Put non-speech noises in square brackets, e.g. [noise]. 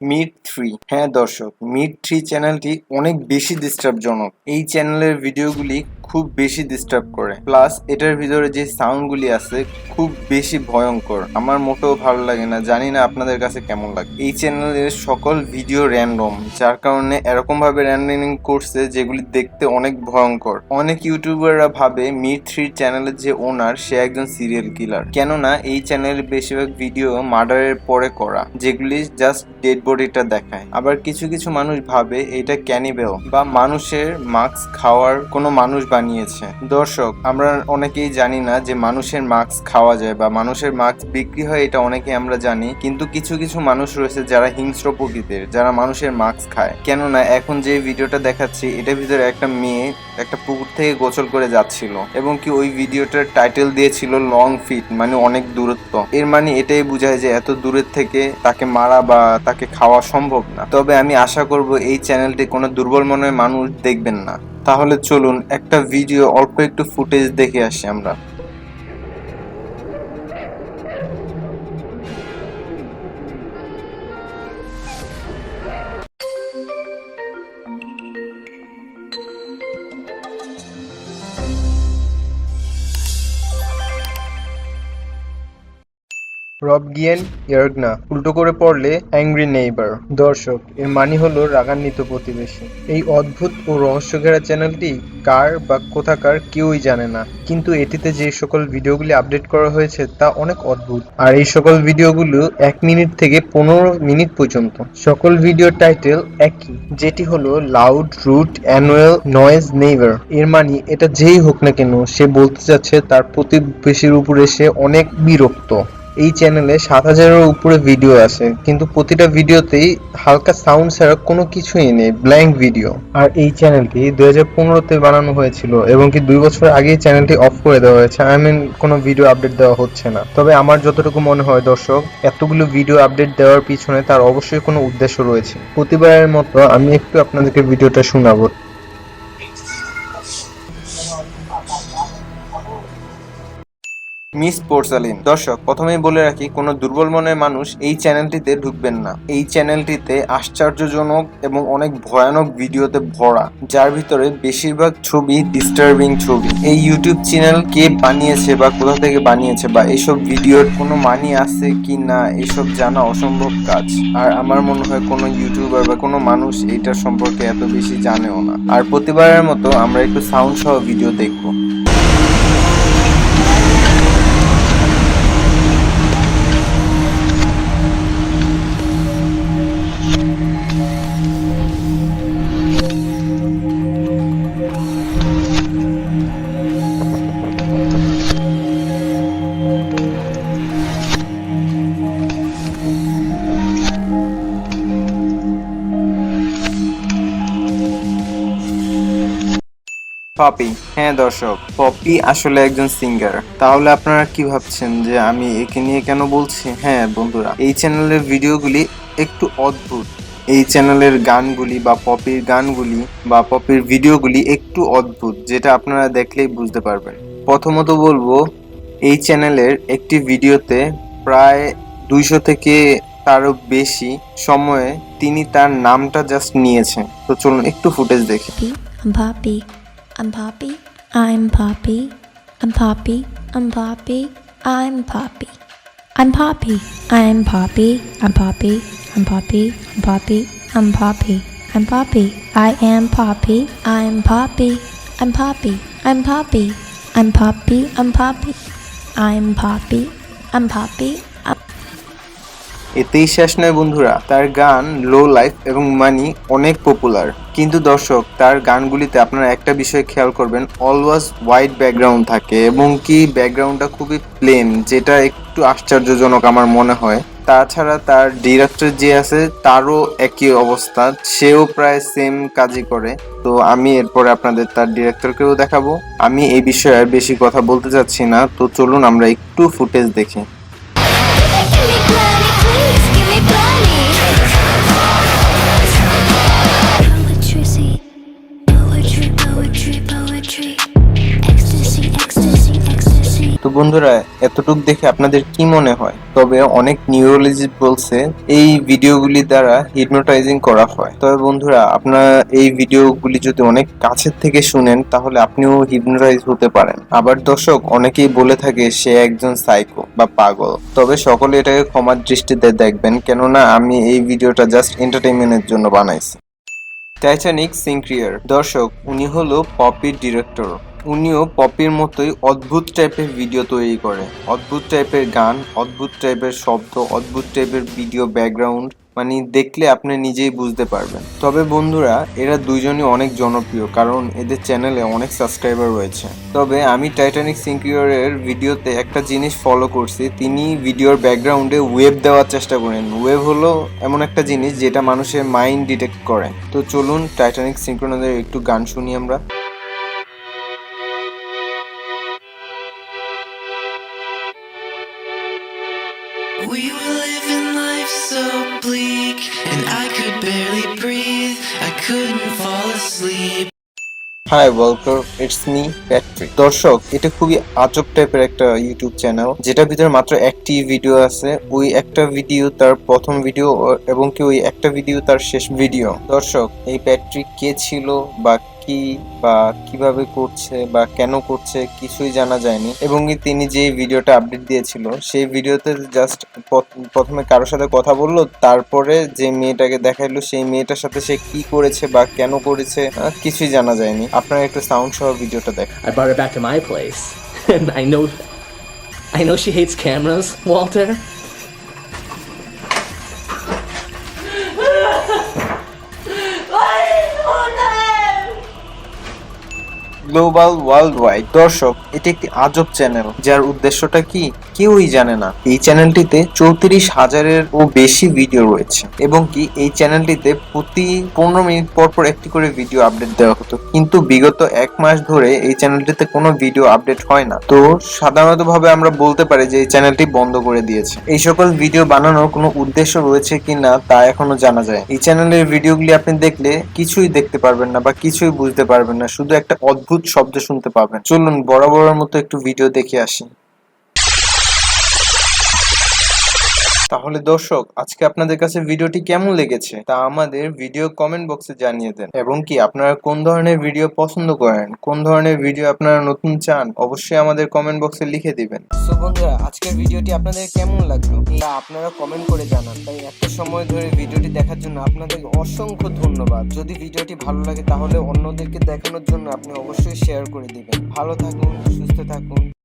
Mid three. হ্যাঁ দর্শক mid three চ্যানেলটি অনেক বেশি ডিস্টার্বজনক এই চ্যানেলের ভিডিওগুলি খুব বেশি ডিস্টার্ব করে। প্লাস এটার ভিতরে যে সাউন্ডগুলি আছে, খুব বেশি ভয়ঙ্কর। আমার মোটেও ভালো লাগে না, জানি না আপনাদের কাছে কেমন লাগে। এই চ্যানেলের সকল ভিডিও র্যান্ডম যার কারণে এরকম ভাবে র্যান্ডমিং করছে যেগুলি দেখতে অনেক ভয়ঙ্কর। অনেক ইউটিউবাররা ভাবে মিড থ্রি চ্যানেলের যে ওনার সে একজন সিরিয়াল কিলার কেননা, এই চ্যানেলের বেশিরভাগ ভিডিও মার্ডারের পরে করা, যেগুলি জাস্ট ডেড বডিটা দেখায়। আবার কিছু কিছু মানুষ ভাবে এটা ক্যানিবেল বা মানুষের মাস্ক খাওয়ার কোনো মানুষ বানিয়েছে। দর্শক, আমরা অনেকেই জানি না যে মানুষের মাস্ক খাওয়া যায় বা মানুষের মাস্ক বিক্রি হয় এটা অনেকে আমরা জানি, কিন্তু কিছু কিছু মানুষ রয়েছে যারা হিংস্র প্রকৃতির, যারা মানুষের মাস্ক খায়। কেননা এখন যে ভিডিওটা দেখাচ্ছি, এটার ভিতরে একটা মেয়ে একটা পুকুর থেকে গোসল করে যাচ্ছিল এবং কি ওই ভিডিওটার টাইটেল দিয়েছিল লং ফিট মানে অনেক দূরত্ব। এর মানে এটাই বোঝায় যে এত দূরের থেকে তাকে মারা বা তাকে খাওয়া সম্ভব না। তবে আমি আশা করব এই চ্যানেলটি কোনো দুর্বল মনের মানুষ দেখবেন না। তাহলে চলুন একটা ভিডিও অল্প একটু ফুটেজ দেখে আসি আমরা। রবগিয়েন ইয়ার্গনা উল্টো করে পড়লে অ্যাংরি নেইবার। দর্শক, এর মানে হলো রাগান্বিত প্রতিবেশী। এই অদ্ভুত ও রহস্যঘেরা চ্যানেলটি কার বা কোথাকার কেউই জানে না। কিন্তু এটিতে যে সকল ভিডিওগুলি আপডেট করা হয়েছে তা অনেক অদ্ভুত। আর এই সকল ভিডিওগুলো এক মিনিট থেকে পনেরো মিনিট পর্যন্ত। সকল ভিডিওর টাইটেল একই, যেটি হলো loud, rude, annual, noise, neighbour. এর মানে এটা যেই হোক না কেন, সে বলতে যাচ্ছে তার প্রতিবেশীর উপরে সে অনেক বিরক্ত। এই চ্যানেলে সাত হাজারের উপরে ভিডিও আছে, কিন্তু প্রতিটা ভিডিওতেই হালকা সাউন্ড ছাড়া কোনো কিছুই নেই ব্ল্যাঙ্ক ভিডিও আর এই চ্যানেলটি দুই হাজার পনেরোতে বানানো হয়েছিল এবং কি দুই বছর আগেই চ্যানেলটি অফ করে দেওয়া হয়েছে। আই মিন কোনো ভিডিও আপডেট দেওয়া হচ্ছে না। তবে আমার যতটুকু মনে হয় দর্শক, এতগুলো ভিডিও আপডেট দেওয়ার পিছনে তার অবশ্যই কোনো উদ্দেশ্য রয়েছে। প্রতিবারের মতো আমি একটু আপনাদেরকে ভিডিওটা শোনাবো। Miss Porcelain. দর্শক, প্রথমেই বলে রাখি, কোনো দুর্বল মনের মানুষ এই চ্যানেলটিতে ঢুকবেন না। এই চ্যানেলটিতে আশ্চর্যজনক এবং অনেক ভয়ানক ভিডিওতে ভরা, যার ভিতরে বেশিরভাগ ছবি ডিস্টার্বিং ছবি। এই ইউটিউব চ্যানেল কে বানিয়েছে বা কোথা থেকে বানিয়েছে বা এইসব ভিডিওর কোনো মানি আছে কি না, এসব জানা অসম্ভব কাজ। আর আমার মনে হয় কোনো ইউটিউবার বা কোনো মানুষ এইটার সম্পর্কে এত বেশি জানেও না। আর প্রতিবারের মতো আমরা একটু সাউন্ড সহ ভিডিও দেখব। পপি। হ্যাঁ দর্শক, পপি আসলে একজন সিঙ্গার তাহলে আপনারা কি ভাবছেন যে আমি একে নিয়ে কেন বলছি? হ্যাঁ বন্ধুরা, এই চ্যানেলের ভিডিওগুলি একটু অদ্ভুত। এই চ্যানেলের গানগুলি বা পপির গানগুলি বা পপির ভিডিওগুলি একটু অদ্ভুত, যেটা আপনারা দেখলেই বুঝতে পারবেন। প্রথমত বলব, এই চ্যানেলের একটি ভিডিওতে প্রায় দুইশো থেকে তারও বেশি সময়ে তিনি তার নামটা জাস্ট নিয়েছেন। তো চলুন একটু ফুটেজ দেখি। Poppy. I'm Poppy. I'm Poppy. I'm Poppy. I'm Poppy. I'm Poppy. I'm Poppy. I'm Poppy. I'm Poppy. I'm Poppy. I'm Poppy. I'm Poppy. I'm Poppy. I am Poppy. I'm Poppy. I'm Poppy. I'm Poppy. I'm Poppy. I'm Poppy. I'm Poppy. I'm Poppy. এতেই শেষ নয় বন্ধুরা, তার গান লো life এবং মানি অনেক popular কিন্তু দর্শক, তার গানগুলিতে আপনারা একটা বিষয় খেয়াল করবেন অলওয়াজ হোয়াইট ব্যাকগ্রাউন্ড থাকে এবং কি ব্যাকগ্রাউন্ডটা খুবই প্লেন যেটা একটু আশ্চর্যজনক আমার মনে হয়। তাছাড়া তার ডিরেক্টর যে আছে, তারও একই অবস্থা, সেও প্রায় সেম কাজই করে। তো আমি এরপরে আপনাদের তার ডিরেক্টরকেও দেখাবো। আমি এই বিষয়ে আর বেশি কথা বলতে চাচ্ছি না, তো চলুন আমরা একটু ফুটেজ দেখি। Please বন্ধুরা, এতটুক দেখে আপনাদের কি মনে হয়? তবে অনেক নিউরোলজিস্ট বলছে, এই ভিডিওগুলি দ্বারা হিপনোটাইজিং করা হয়। তবে বন্ধুরা, আপনারা এই ভিডিওগুলি যদি অনেক কাছের থেকে শুনেন, তাহলে আপনিও হিপনোটাইজ হতে পারেন। আবার দর্শক, অনেকেই বলে থাকে, সে একজন সাইকো বা পাগল। তবে সকলে এটাকে ক্ষমার দৃষ্টিতে দেখবেন, কেননা আমি এই ভিডিওটা জাস্ট এন্টারটেইনমেন্টের জন্য বানাইছি। টাইটানিক সিনক্রিয়ার দর্শক, উনি হলো পপির ডিরেক্টর উনিও পপির মতোই অদ্ভুত টাইপের ভিডিও তৈরি করে। অদ্ভুত টাইপের গান, অদ্ভুত টাইপের শব্দ, অদ্ভুত টাইপের ভিডিও ব্যাকগ্রাউন্ড মানে দেখলে আপনি নিজেই বুঝতে পারবেন। তবে বন্ধুরা, এরা দুইজনই অনেক জনপ্রিয়, কারণ এদের চ্যানেলে অনেক সাবস্ক্রাইবার রয়েছে। তবে আমি টাইটানিক সিনক্রিয়ারের ভিডিওতে একটা জিনিস ফলো করছি, তিনি ভিডিওর ব্যাকগ্রাউন্ডে ওয়েব দেওয়ার চেষ্টা করেন। ওয়েব হলো এমন একটা জিনিস যেটা মানুষের মাইন্ড ডিটেক্ট করে। তো চলুন টাইটানিক সিনক্রোনাদের একটু গান শুনি আমরা। We were living life so bleak, and I could barely breathe. I couldn't fall asleep. Hi welcome it's me Patrick দর্শক এটা খুবই আজব টাইপের একটা ইউটিউব চ্যানেল যেটার ভিতরে মাত্র একটি ভিডিও আছে ওই একটা ভিডিও তার প্রথম ভিডিও এবং কি ওই একটা ভিডিও তার শেষ ভিডিও দর্শক এই প্যাট্রিক কে ছিল বা কি বা কীভাবে করছে বা কেন করছে কিছুই জানা যায়নি এবং তিনি যে ভিডিওটা আপডেট দিয়েছিল, সেই ভিডিওতে জাস্ট প্রথমে কারোর সাথে কথা বলল, তারপরে যে মেয়েটাকে দেখাইলো, সেই মেয়েটার সাথে সে কি করেছে বা কেন করেছে কিছুই জানা যায়নি আপনারা একটু সাউন্ড সহ ভিডিওটা দেখেন I brought her back to my place. And [laughs] I know I know she. Global world wide দর্শক, এটি একটি আজব চ্যানেল যার উদ্দেশ্যটা কি? কেউই জানে না। এই চ্যানেলটিতে চৌত্রিশ হাজারের ও বেশি ভিডিও রয়েছে এবং কি এই চ্যানেলটিতে প্রতি পনেরো মিনিট পর পর একটি করে ভিডিও আপডেট দেওয়া হতো। কিন্তু বিগত এক মাস ধরে এই চ্যানেলটিতে কোনো ভিডিও আপডেট হয় না। তো সাধারণত ভাবে আমরা বলতে পারি যে এই চ্যানেলটি বন্ধ করে দিয়েছে। এই সকল ভিডিও বানানোর কোনো উদ্দেশ্য রয়েছে কি না, তা এখনও জানা যায়। এই চ্যানেলের ভিডিওগুলি আপনি দেখলে কিছুই দেখতে পারবেন না বা কিছুই বুঝতে পারবেন না। শুধু একটা অদ্ভুত শব্দ শুনতে পাবেন। চলুন বরাবরের মতো একটু ভিডিও দেখে আসি। তাহলে দর্শক, আজকে আপনাদের কাছে ভিডিওটি কেমন লেগেছে তা আমাদের ভিডিও কমেন্ট বক্সে জানিয়ে দেন। এবং কি, আপনারা কোন ধরনের ভিডিও পছন্দ করেন, কোন ধরনের ভিডিও আপনারা নতুন চান, অবশ্যই আমাদের কমেন্ট বক্সে লিখে দিবেন। সো বন্ধুরা, আজকের ভিডিওটি আপনাদের কেমন লাগল? তা আপনারা কমেন্ট করে জানান। তাই এত সময় ধরে ভিডিওটি দেখার জন্য আপনাদের অসংখ্য ধন্যবাদ। যদি ভিডিওটি ভালো লাগে, তাহলে অন্যদেরকে দেখানোর জন্য আপনি অবশ্যই শেয়ার করে দিবেন। ভালো থাকুন, সুস্থ থাকুন।